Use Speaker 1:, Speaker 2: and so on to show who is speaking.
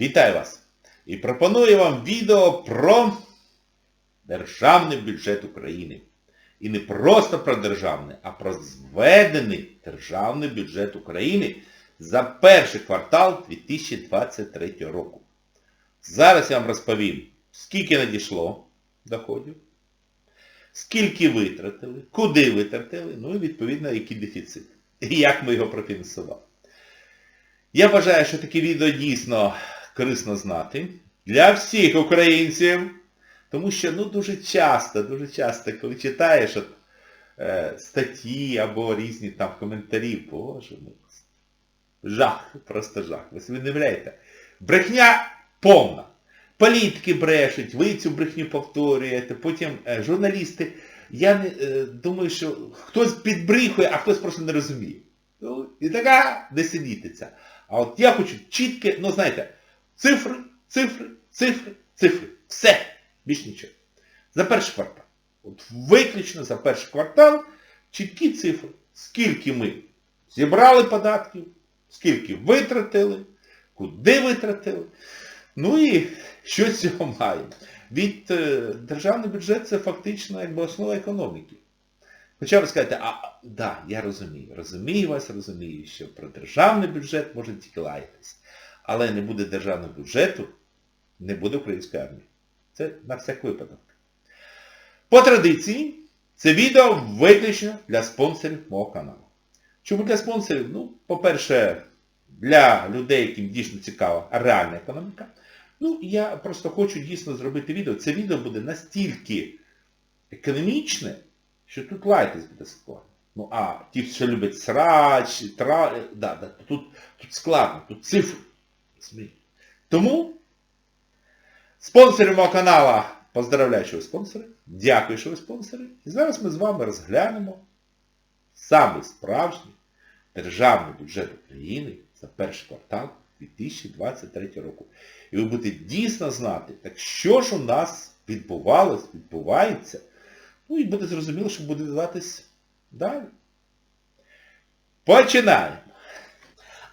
Speaker 1: Вітаю вас! І пропоную вам відео про державний бюджет України. І не просто про державний, а про зведений державний бюджет України за перший квартал 2023 року. Зараз я вам розповім, скільки надійшло доходів, скільки витратили, куди витратили, ну і відповідно, який дефіцит. І як ми його профінансували. Я вважаю, що таке відео дійсно корисно знати для всіх українців, тому що ну, дуже часто, дуже часто, коли читаєш от, е, статті або різні там коментарі, боже мій, жах, просто жах. Ви собі не уявляєте. Брехня повна. Політики брешуть, ви цю брехню повторюєте, потім е, журналісти. Я не, е, думаю, що хтось підбріхує, а хтось просто не розуміє. Ну, і така не сидітиться. А от я хочу чітке, ну знаєте, цифри, цифри, цифри, цифри. Все. Більш нічого. За перший квартал. От виключно за перший квартал чіткі цифри. Скільки ми зібрали податків, скільки витратили, куди витратили. Ну і що з цього маємо. Від е, державний бюджет це фактично якби основа економіки. Хоча ви скажете, а, да, я розумію, розумію вас, розумію, що про державний бюджет можна тільки лаятись. Але не буде державного бюджету, не буде української армії. Це на всяк випадок. По традиції, це відео виключно для спонсорів мого каналу. Чому для спонсорів? Ну, по-перше, для людей, яким дійсно цікава реальна економіка. Ну, я просто хочу дійсно зробити відео. Це відео буде настільки економічне, що тут лайтись буде складно. Ну, а ті, що люблять срач, тра... Да, да, тут, тут складно, тут цифри. Тому спонсори мого каналу, поздравляю, що ви спонсори. Дякую, що ви спонсори. І зараз ми з вами розглянемо самий справжній державний бюджет України за перший квартал 2023 року. І ви будете дійсно знати, так що ж у нас відбувалось, відбувається. Ну і буде зрозуміло, що буде додатись далі. Починаємо.